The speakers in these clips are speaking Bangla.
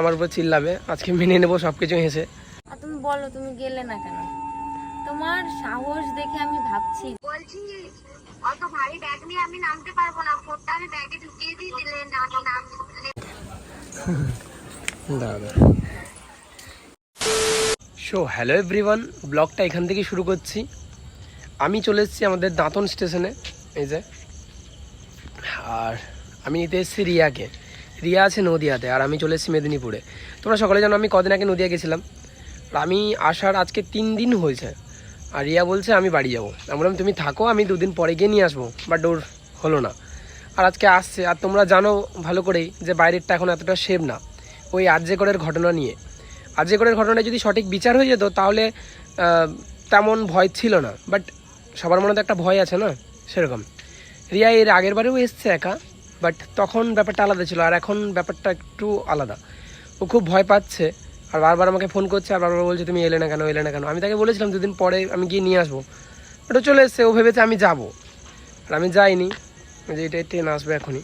আমার উপর চিল্লাবে। আজকে মেনে নেব সব কিছু হেসে। আর তুমি বলো তুমি গেলে না কেন? তোমার সাহস দেখে আমি ভাবছি। বলছি অত ভারী ব্যাগ নিয়ে আমি নামতে পারব না। ফোনটা আমি ব্যাগে ঢুকিয়ে দিয়ে দিলে না নাম দাঁড়া সো হ্যালো এভরিওয়ান ব্লগটা এখান থেকে শুরু করছি। আমি চলে এসেছি আমাদের দাঁতন স্টেশনে এই যে। আর আমি নিতে এসেছি রিয়াকে। রিয়া আছে নদিয়াতে, আর আমি চলে এসেছি মেদিনীপুরে। তোমরা সকলে জানো আমি কদিন আগে নদিয়া গেছিলাম। আর আমি আসার আজকে তিন দিন হয়েছে। আর রিয়া বলছে, আমি বাড়ি যাব। আমি বললাম, তুমি থাকো, আমি দুদিন পরে গিয়ে নিয়ে আসব। বাট ওর হলো না। আর আজকে আসছে। আর তোমরা জানো ভালো করেই যে বাইরেরটা এখন এতটা সেভ না। ওই আর্যেকরের ঘটনা নিয়ে। আর্যেকরের ঘটনায় যদি সঠিক বিচার হয়ে যেত, তাহলে তেমন ভয় ছিল না। বাট সবার মনে তো একটা ভয় আছে না? সেরকম। রিয়া এর আগের বারেও এসছে একা। বাট তখন ব্যাপারটা আলাদা ছিল, আর এখন ব্যাপারটা একটু আলাদা। ও খুব ভয় পাচ্ছে, আর বারবার আমাকে ফোন করছে, আর বারবার বলছে, তুমি এলে না কেন, এলে না কেন? আমি তাকে বলেছিলাম দুদিন পরে আমি গিয়ে নিয়ে আসব। বাট ও চলে এসছে, ও ভেবেছে আমি যাব। আর আমি যাইনি যে এটা ট্রেন আসবে এখনই।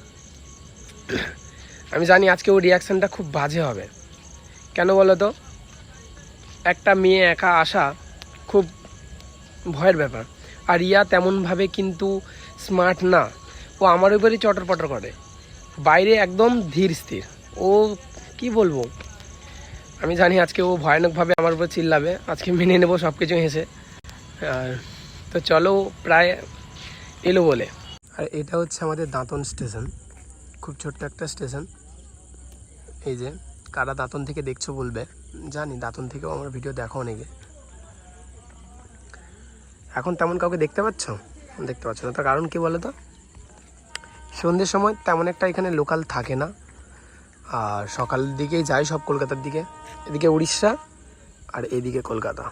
আমি জানি আজকে ওর রিয়াকশানটা খুব বাজে হবে। কেন বলো তো? একটা মেয়ে একা আসা খুব ভয়ের ব্যাপার। আর ইয়া তেমনভাবে কিন্তু স্মার্ট না। ও আমার উপরই চটর পটর করে। বাইরে একদম ধীর স্থির। ও কি বলব? আমি জানি আজকে ও ভয়ানকভাবে আমার উপর চিল্লাবে, আজকে মেনে নেব সব কিছু হেসে। আর তো চলো প্রায় এলো বলে। আর এটা হচ্ছে আমাদের দাঁতন স্টেশন। খুব ছোট্ট একটা স্টেশন। এই যে, কারা দাঁতন থেকে দেখছ বলবে। জানি, দাঁতন থেকেও আমার ভিডিও দেখো অনেকে। এখন তেমন কাউকে দেখতে পাচ্ছ? দেখতে পাচ্ছ না। তার কারণ কি বলো তো? সন্ধ্যের সময় তেমন একটা এখানে লোকাল থাকে না। আর সকালের দিকেই যায় সব কলকাতার দিকে। এদিকে উড়িষ্যা আর এদিকে কলকাতা।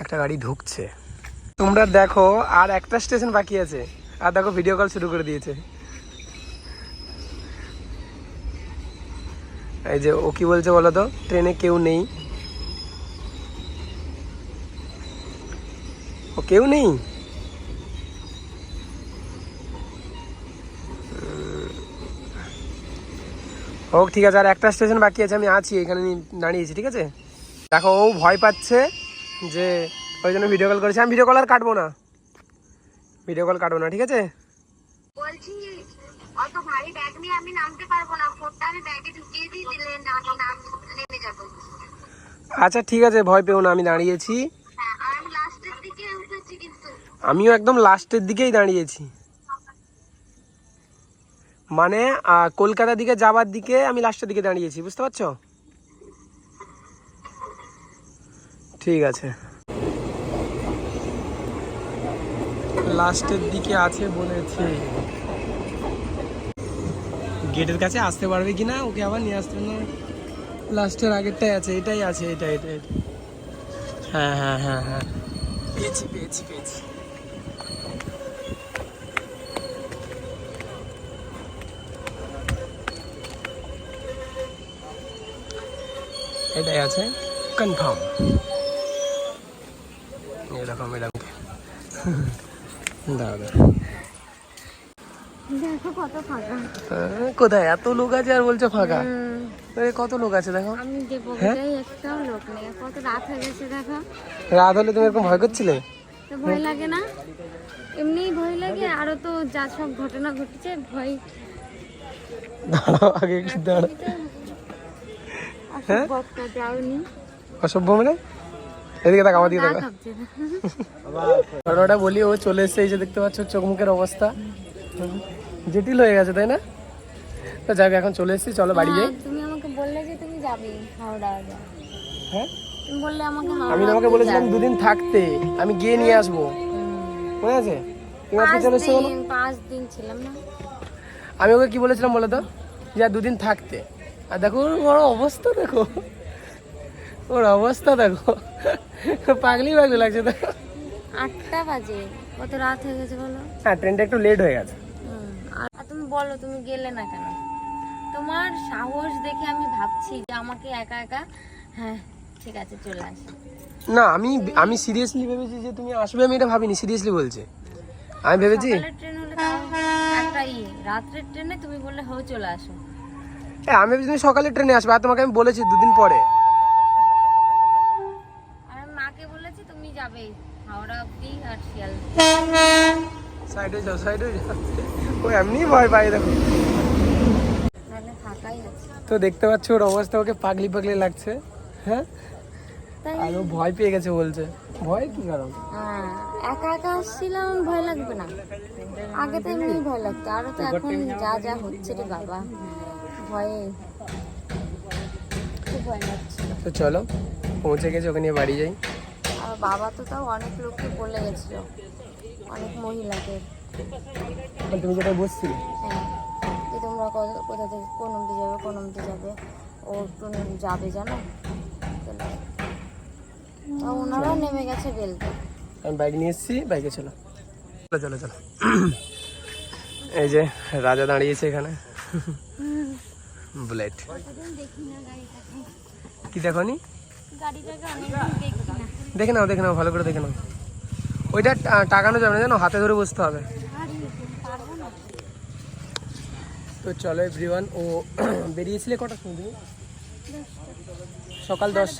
একটা গাড়ি ঢুকছে। তোমরা দেখো, আর একটা স্টেশন বাকি আছে। আর দেখো ভিডিও কল শুরু করে দিয়েছে। এই যে, ও কি বলছে বলো তো? ট্রেনে কেউ নেই। ও কেউ নেই? হোক ঠিক আছে আর একটা স্টেশন বাকি আছে আমি আছি এখানে দাঁড়িয়েছি ঠিক আছে? দেখো ও ভয় পাচ্ছে যে ওই জন্য ভিডিও কল করেছে। আমি ভিডিও কল আর কাটবো না। ভিডিও কল কাটবো না ঠিক আছে? বলছি অত ভারী ব্যাগ নিয়ে আমি নামতে পারব না। ফোনটা আমি ব্যাগে ঢুকিয়ে দিয়ে দিলে না নাম নেমে যাব। আচ্ছা ঠিক আছে ভয় পেও না আমি দাঁড়িয়েছি। হ্যাঁ আমি লাস্টের দিকে উঠেছি কিন্তু। আমিও একদম লাস্টের দিকেই দাঁড়িয়েছি। মানে কলকাতার দিকে যাবার দিকে আমি লাস্টের দিকে দাঁড়িয়েছি, বুঝতে পারছ? ঠিক আছে। লাস্টের দিকে আছে বলেছে। গেটের কাছে আসতে পারবে কিনা, ওকে আবার নিয়ে আসতে না। লাস্টের আগেরটাই আছে, এটাই আছে এটা এটা এটা। হ্যাঁ হ্যাঁ হ্যাঁ হ্যাঁ। পেয়েছি পেয়েছি পেয়েছি। এটাই আছে কনফার্ম এরকম দেখো কত ফাঁকা। কোথায়? এত লোক আছে আর বলছো ফাঁকা? কত লোক আছে দেখো। আমি যে বগিটাই একটাও লোক নেই। কত রাত হয়ে গেছে দেখো। রাত হলে তুমি এরকম ভয় করছিলে? তো ভয় লাগে না। এমনিই ভয় লাগে আরও তো যা সব ঘটনা ঘটেছে ভয়। দাঁড়াও আগে একটু দাঁড়াও। যাওনি। অসভ্য মানে? এদিকে দেখ আমার দিকে কাঁপছে ঘটনাটা বলি ও চলে এসছে এই যে দেখতে পাচ্ছ চোখ মুখের অবস্থা। জটিল হয়ে গেছে তাই না? তো যাক এখন চলে এসেছি চলো বাড়ি যাই। হ্যাঁ, তুমি আমাকে বললে যে তুমি যাবে হাওড়া হ্যাঁ? তুমি বললে আমাকে আমি তোমাকে বলেছিলাম দুদিন থাকতে। আমি গিয়ে নিয়ে আসব। মনে আছে? তুমি আজকে চলে এসছো পাঁচ দিন ছিলাম না। আমি ওকে কি বলেছিলাম বলো তো? যে দুদিন থাকতে। আর দেখো ওর অবস্থা দেখো। ওর অবস্থা দেখো। পাগলি পাগলি লাগছে তো আটটা বাজে। কত রাত হয়ে গেছে বলো? হ্যাঁ ট্রেনটা একটু লেট হয়ে গেছে। আর তুমি বলো তুমি গেলে না কেন? তোমার সাহস দেখে আমি ভাবছি যে আমাকে একা একা হ্যাঁ ঠিক আছে চলে আসি। না আমি আমি সিরিয়াসলি ভেবেছি যে তুমি আসবে আমি এটা ভাবিনি সিরিয়াসলি বলছি। আমি ভেবেছি ট্রেন হলে তাও একটা ই রাত্রের ট্রেনে তুমি বললে হো চলে আসো। এ, আমি ভেবেছি সকালে ট্রেনে আসবে আর তোমাকে আমি বলেছি দুদিন পরে। মাকে বলেছি তুমি যাবে হাওড়া অব্দি আর শিয়াল সাইডে যাও সাইডে যাও। ও এমনি ভয় পাই দেখো। তো দেখতে পাচ্ছ ওর অবস্থা ওকে পাগলি পাগলি লাগছে। হ্যাঁ? আর ও ভয় পেয়ে গেছে বলছে। ভয় কি কারণ? হ্যাঁ একা একা আসছিলাম ভয় লাগবে না। আগে তো এমনি ভয় লাগতো আরও তো এখন যা যা হচ্ছে রে বাবা। ভয়ে। খুব ভয় লাগছে। তো চলো পৌঁছে গেছে ওখানে বাড়ি যাই। আর বাবা তো তাও অনেক লোককে বলে গেছিল। অনেক মহিলাকে তুমি যেটা বসছিলে? হ্যাঁ। যে তোমরা কোথা থেকে কোন অব্দি যাবে কোন অব্দি যাবে? ও একটু যাবে জানো? ওনারাও নেমে গেছে বেলতে। আমি বাইক নিয়ে এসেছি বাইকে চলো। চলো চলো চলো। এই যে রাজা দাঁড়িয়েছে এখানে। বুলেট। কি দেখো নি? দেখি নাও দেখে নাও ভালো করে দেখে নাও। ওইটা টাকানো যাবে না জানো? হাতে ধরে বসতে হবে। তো চলো এভরিওয়ান ও বেরিয়েছিলে কটার সময় তুমি? সকাল দশ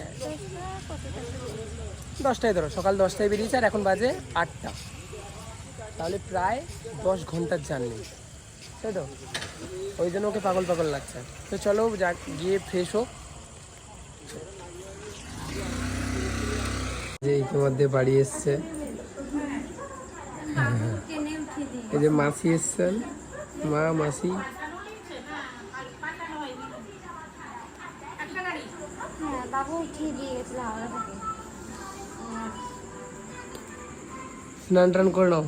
দশটায় ধরো সকাল দশটায় বেরিয়েছে আর এখন বাজে আটটা। তাহলে প্রায় দশ ঘণ্টার জার্নি তাই তো? ওই জন্য ওকে পাগল পাগল লাগছে। তো চলো যা, গিয়ে ফ্রেশ হোক। যে ইতিমধ্যে বাড়ি এসছে। এই যে মাসি এসছেন। মা, মাসি। স্নান টান করে নাও।